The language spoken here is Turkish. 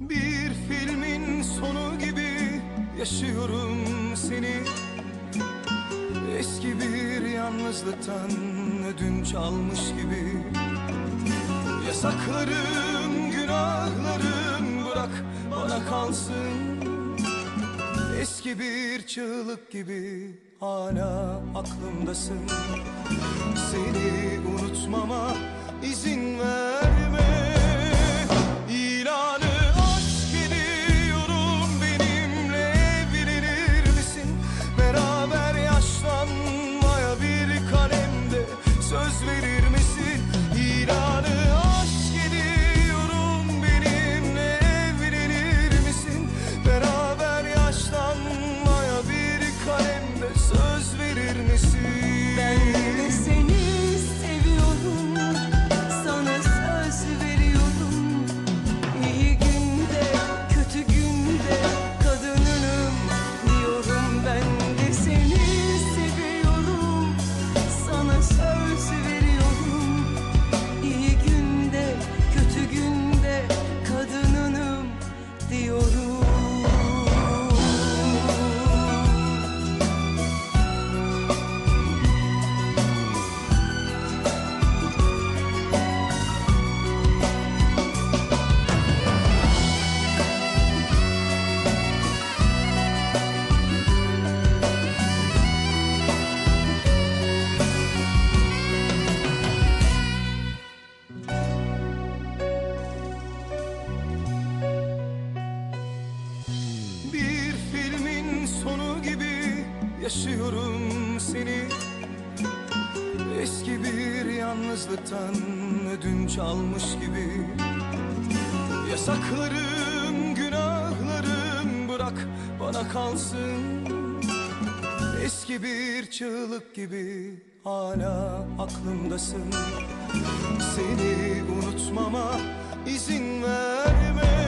Bir filmin sonu gibi yaşıyorum seni. Eski bir yalnızlıktan ödünç almış gibi. Yasaklarım, günahlarım bırak bana kalsın. Eski bir çığlık gibi hala aklımdasın. Seni unutmama izin verme sonu gibi yaşıyorum seni. Eski bir yalnızlıktan ödünç almış gibi. Yasaklarım, günahlarım bırak bana kalsın. Eski bir çığlık gibi hala aklımdasın. Seni unutmama izin ver